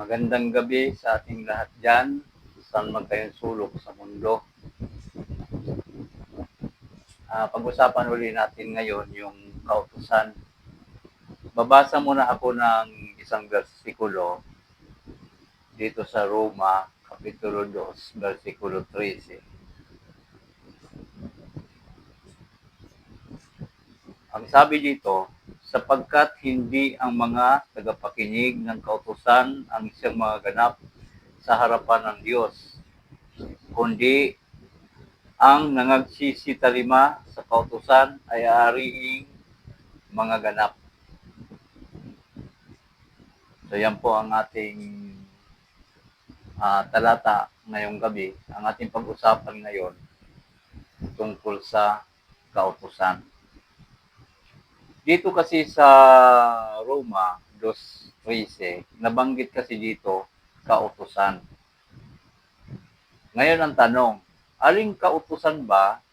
Magandang gabi sa ating lahat dyan. Saan man kayong sulok sa mundo. Ah, pag-usapan uli natin ngayon yung kautusan. Babasa muna ako ng isang versikulo dito sa Roma, Kapitulo 2, versikulo 13. Ang sabi dito, sapagkat hindi ang mga tagapakinig ng kautusan ang isang mga ganap sa harapan ng Diyos, kundi ang nangagsisitalima sa kautusan ay aariing mga ganap. So yan po ang ating ah, talata ngayong gabi. Ang ating pag-usapan ngayon tungkol sa kautusan. Dito kasi sa Roma 2.13, nabanggit kasi dito kautusan. Ngayon ang tanong, aling kautusan ba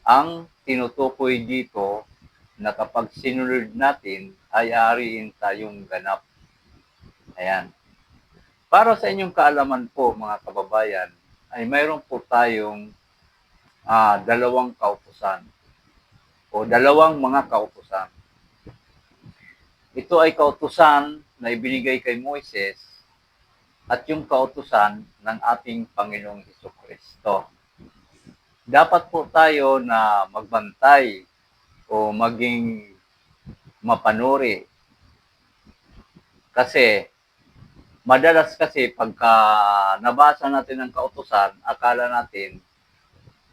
ang tinutukoy dito na kapag sinunod natin ay ariin tayong ganap? Ayan. Para sa inyong kaalaman po mga kababayan, ay mayroon po tayong ah, dalawang kautusan o dalawang mga kautusan. Ito ay kautusan na ibinigay kay Moises at yung kautusan ng ating Panginoong Heso Kristo. Dapat po tayo na magbantay o maging mapanuri. Kasi madalas kasi pagka nabasa natin ang kautusan, akala natin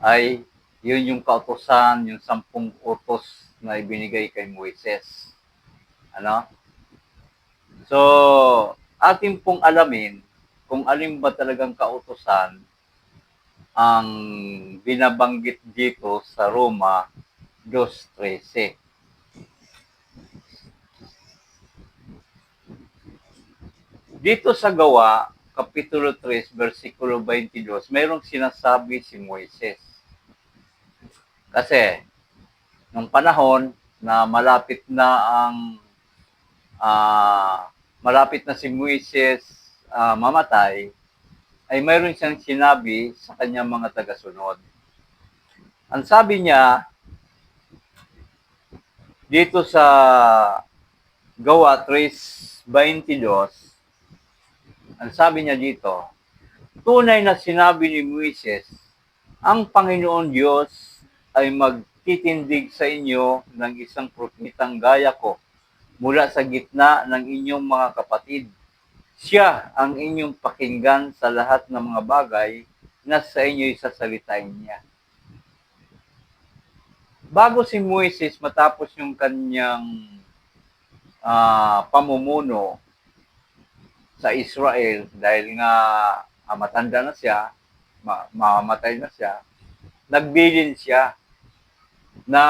ay yun yung kautosan, yung sampung utos na ibinigay kay Moises. Ano? So, ating pong alamin kung alin ba talagang kautosan ang binabanggit dito sa Roma 2.13. Dito sa gawa, Kapitulo 3, versikulo 22, mayroong sinasabi si Moises. Kasi, nung panahon na malapit na ang ah, malapit na si Moises ah, mamatay, ay mayroon siyang sinabi sa kanyang mga tagasunod. Ang sabi niya, dito sa Gawa 3.22, ang sabi niya dito, tunay na sinabi ni Moises, ang Panginoon Diyos ay magtitindig sa inyo ng isang propetang gaya ko mula sa gitna ng inyong mga kapatid. Siya ang inyong pakinggan sa lahat ng mga bagay na sa inyo'y sasalitain niya. Bago si Moises matapos yung kanyang ah, pamumuno sa Israel dahil nga ah, matanda na siya, ma- mamamatay na siya, nagbilin siya na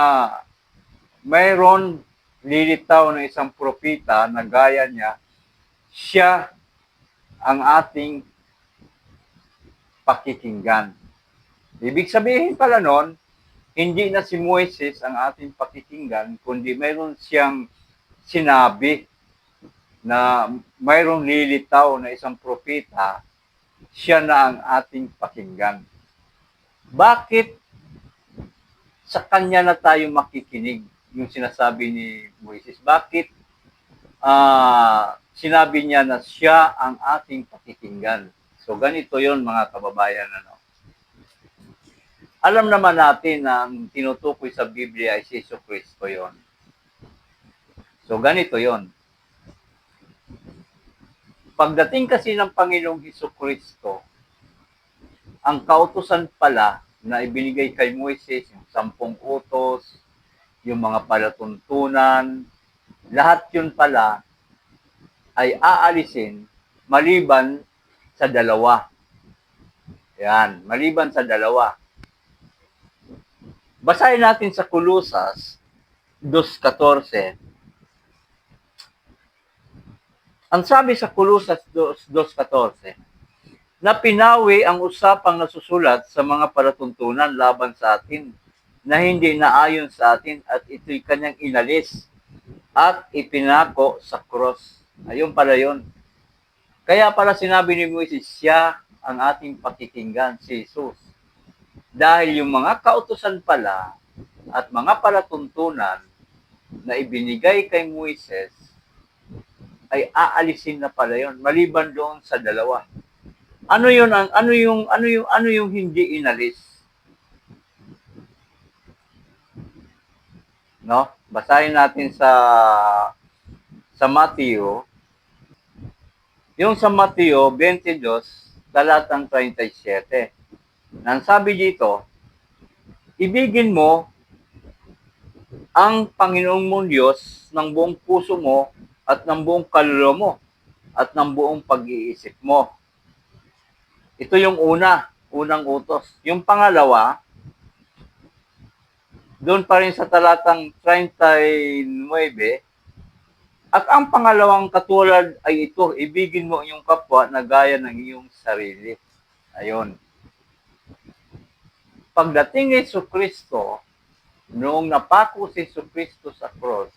mayroon lilitaw na isang propita na gaya niya, siya ang ating pakikinggan. Ibig sabihin pala nun, hindi na si Moises ang ating pakikinggan, kundi mayroon siyang sinabi na mayroong lilitaw na isang propita, siya na ang ating pakinggan. Bakit sa kanya na tayo makikinig yung sinasabi ni Moises? Bakit ah sinabi niya na siya ang ating pakikinggan? So ganito yon mga kababayan. Ano? Alam naman natin na ang tinutukoy sa Biblia ay si Yesu Kristo yon. So ganito yon. Pagdating kasi ng Panginoong Heso Kristo, ang kautusan pala na ibinigay kay Moises, yung sampung utos, yung mga palatuntunan, lahat yun pala ay aalisin maliban sa dalawa. Yan, maliban sa dalawa. Basahin natin sa Kulusas 2.14. Ang sabi sa Kulusas 2.14, na pinawi ang usapang nasusulat sa mga palatuntunan laban sa atin na hindi naayon sa atin at ito'y kanyang inalis at ipinako sa cross. Ayun pala yun. Kaya pala sinabi ni Moises, siya ang ating pakikinggan, si Jesus. Dahil yung mga kautusan pala at mga palatuntunan na ibinigay kay Moises ay aalisin na pala yon maliban doon sa dalawa. Ano yun ang ano yung ano yung ano yung hindi inalis? No? Basahin natin sa sa Mateo yung sa Mateo 22 talatang 37. Nang sabi dito, ibigin mo ang Panginoong mong Diyos ng buong puso mo at ng buong kaluluwa mo at ng buong pag-iisip mo. Ito yung una, unang utos. Yung pangalawa, doon pa rin sa talatang 39, at ang pangalawang katulad ay ito, ibigin mo iyong kapwa na gaya ng iyong sarili. Ayon. Pagdating ni Yesu Kristo, noong napako si Yesu Kristo sa cross,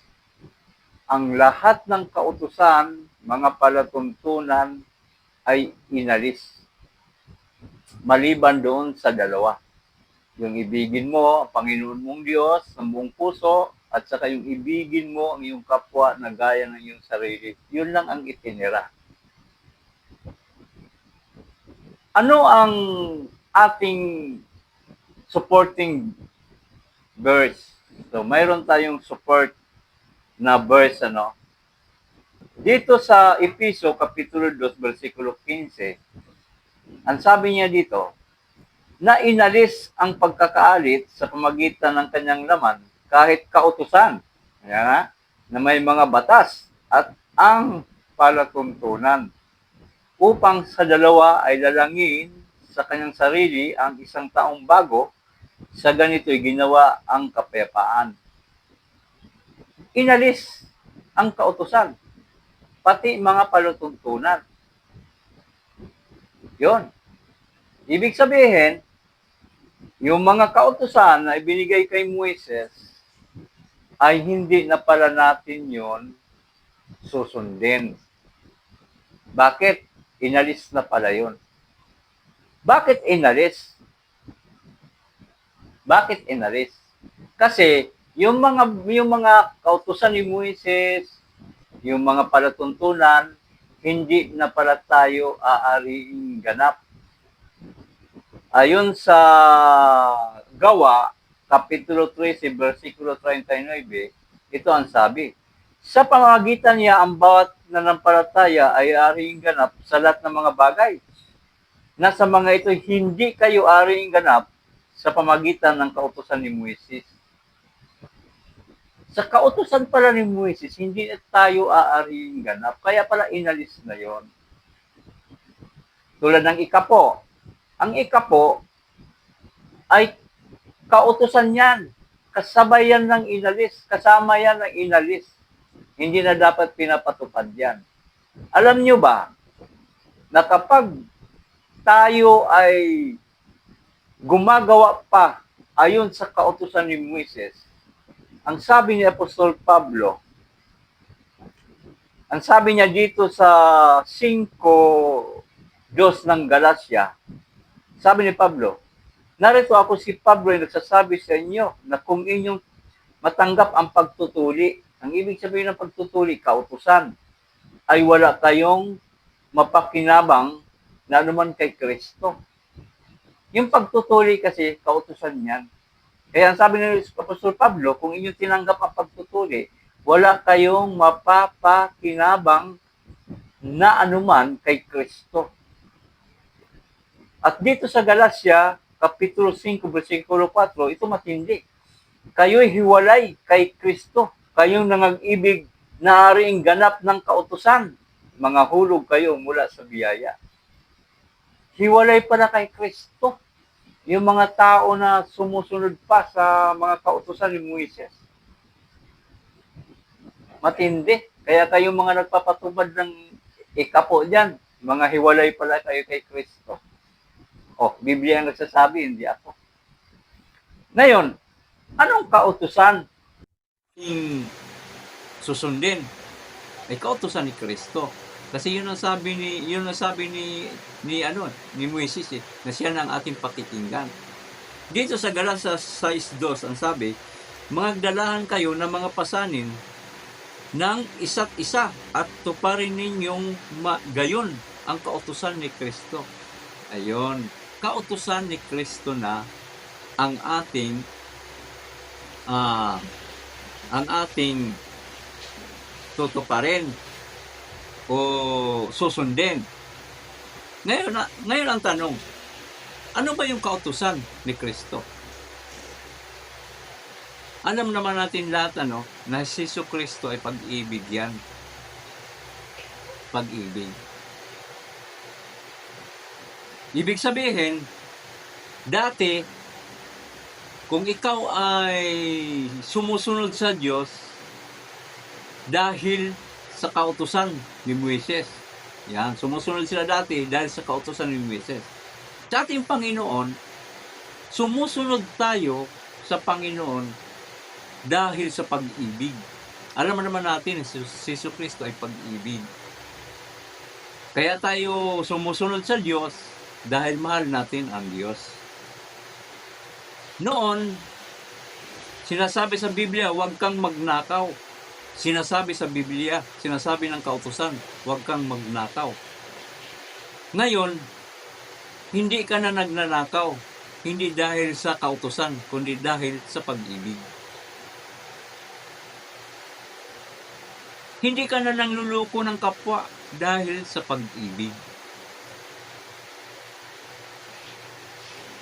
ang lahat ng kautusan, mga palatuntunan ay inalis. Maliban doon sa dalawa. Yung ibigin mo ang Panginoon mong Diyos ng buong puso at saka yung ibigin mo ang iyong kapwa na gaya ng iyong sarili. Yun lang ang itinira. Ano ang ating supporting verse? So, mayroon tayong support na verse, ano? Dito sa Episo, Kapitulo 2, versikulo 15, ang sabi niya dito, na inalis ang pagkakaalit sa pamagitan ng kanyang laman kahit kautusan Ayan na, na may mga batas at ang palatuntunan upang sa dalawa ay lalangin sa kanyang sarili ang isang taong bago sa ganito'y ginawa ang kapayapaan. Inalis ang kautusan, pati mga palutuntunan. Yon. Ibig sabihin, yung mga kautusan na ibinigay kay Moises ay hindi na pala natin yon susundin. Bakit? Inalis na pala yon. Bakit inalis? Bakit inalis? Kasi yung mga yung mga kautusan ni Moises, yung mga palatuntunan, hindi na pala tayo aariing ganap. Ayon sa Gawa, Kapitulo 13, versikulo 39, ito ang sabi. Sa pamamagitan niya, ang bawat nanampalataya ay aring ganap sa lahat ng mga bagay. Na sa mga ito, hindi kayo aring ganap sa pamagitan ng kautusan ni Moises. Sa kautusan pala ni Moises, hindi tayo aaring ganap. Kaya pala inalis na yon. Tulad ng ikapo. Ang ikapo ay kautusan yan. Kasabay yan ng inalis. Kasama yan ng inalis. Hindi na dapat pinapatupad yan. Alam nyo ba, na kapag tayo ay gumagawa pa ayon sa kautusan ni Moises, ang sabi ni Apostol Pablo, ang sabi niya dito sa 5.2 ng Galacia, sabi ni Pablo, narito ako si Pablo ay nagsasabi sa inyo na kung inyong matanggap ang pagtutuli, ang ibig sabihin ng pagtutuli, kautusan, ay wala kayong mapakinabang na naman kay Kristo. Yung pagtutuli kasi, kautusan yan. Kaya ang sabi ni Apostol Pablo, kung inyong tinanggap ang pagtutuli, wala kayong mapapakinabang na anuman kay Kristo. At dito sa Galacia, Kapitulo 5, versikulo 4, ito matindi. Kayo'y hiwalay kay Kristo. Kayong nangag-ibig na aring ganap ng kautusan. Mga hulog kayo mula sa biyaya. Hiwalay pala kay Kristo. Yung mga tao na sumusunod pa sa mga kautusan ni Moises. Matindi. Kaya kayong mga nagpapatubad ng ikapo dyan, mga hiwalay pala kayo kay Kristo. Oh, Biblia ang nagsasabi, hindi ako. Ngayon, anong kautusan susundin? Ay kautusan ni Kristo. Kasi yun ang sabi ni yun ang sabi ni ni ano ni Moises eh, na siya ng ating pakikinggan. Dito sa Galasas 6:2 ang sabi, magdalahan kayo ng mga pasanin ng isa't isa at tuparin ninyong ma- gayon ang kautusan ni Kristo. Ayon, kautusan ni Kristo na ang ating ah ang ating tutuparin o susundin. Ngayon, ngayon ang tanong, ano ba yung kautusan ni Kristo? Alam naman natin lahat ano, na si Jesu Kristo ay pag-ibig yan. Pag-ibig. Ibig sabihin, dati, kung ikaw ay sumusunod sa Diyos dahil sa kautusan ni Moises. Yan, sumusunod sila dati dahil sa kautusan ni Moises. Sa ating Panginoon, sumusunod tayo sa Panginoon dahil sa pag-ibig. Alam naman natin, si si Jesu Kristo ay pag-ibig. Kaya tayo sumusunod sa Diyos dahil mahal natin ang Diyos. Noon, sinasabi sa Biblia, huwag kang magnakaw. Sinasabi sa Biblia, sinasabi ng kautusan, huwag kang magnakaw. Ngayon, hindi ka na nagnanakaw. Hindi dahil sa kautusan, kundi dahil sa pag-ibig. Hindi ka na nangluluko ng kapwa dahil sa pag-ibig.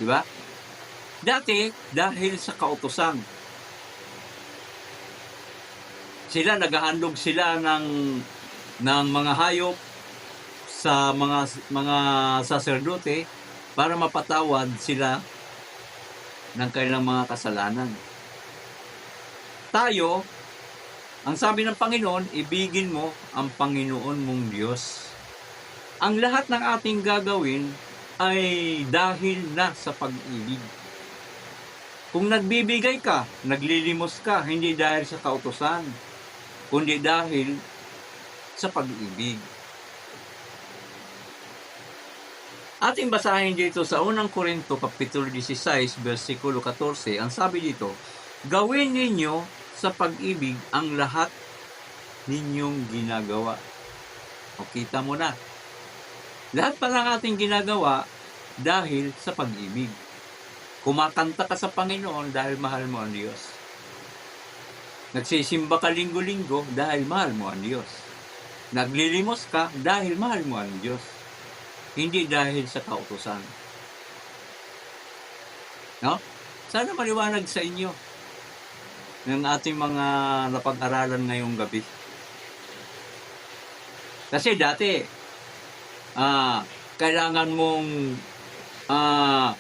Diba? Dati, dahil sa kautusan, sila naghahandog sila ng ng mga hayop sa mga mga saserdote para mapatawad sila ng kanilang mga kasalanan. Tayo, ang sabi ng Panginoon, ibigin mo ang Panginoon mong Diyos. Ang lahat ng ating gagawin ay dahil na sa pag-ibig. Kung nagbibigay ka, naglilimos ka, hindi dahil sa kautosan, kundi dahil sa pag-ibig. Ating basahin dito sa unang Korinto Kapitulo 16, versikulo 14, ang sabi dito, Gawin ninyo sa pag-ibig ang lahat ninyong ginagawa. O kita mo na. Lahat pa ng ating ginagawa dahil sa pag-ibig. Kumakanta ka sa Panginoon dahil mahal mo ang Diyos. Nagsisimba ka linggo-linggo dahil mahal mo ang Diyos. Naglilimos ka dahil mahal mo ang Diyos. Hindi dahil sa kautusan. No? Sana maliwanag sa inyo ng ating mga napag-aralan ngayong gabi. Kasi dati, ah, kailangan mong ah,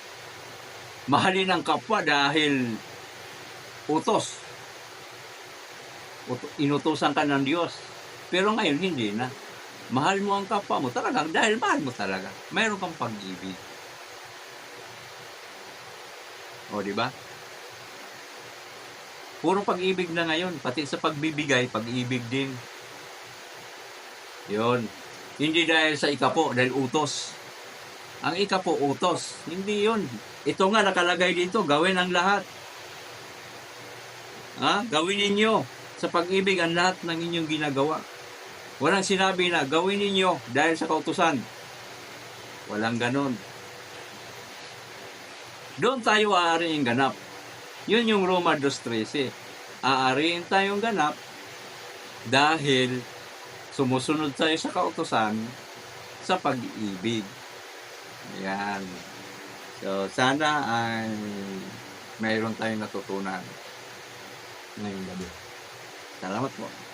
mahalin ang kapwa dahil utos. Ut- inutusan ka ng Diyos. Pero ngayon, hindi na. Mahal mo ang kapwa mo talaga dahil mahal mo talaga. Mayroon kang pag-ibig. O, di ba? Puro pag-ibig na ngayon. Pati sa pagbibigay, pag-ibig din. Yon. Hindi dahil sa ikapo, dahil utos. Ang ikapo, utos. Hindi yon. Ito nga nakalagay dito, gawin ang lahat. Ha? Gawin ninyo sa pag-ibig ang lahat ng inyong ginagawa. Walang sinabi na gawin ninyo dahil sa kautusan. Walang ganon. Doon tayo aariing ganap. Yun yung Roma 2.13. Aariin tayong ganap dahil sumusunod tayo sa kautusan sa pag-ibig. Ayan. So, sana ay mayroon tayong natutunan ngayong gabi. Salamat po.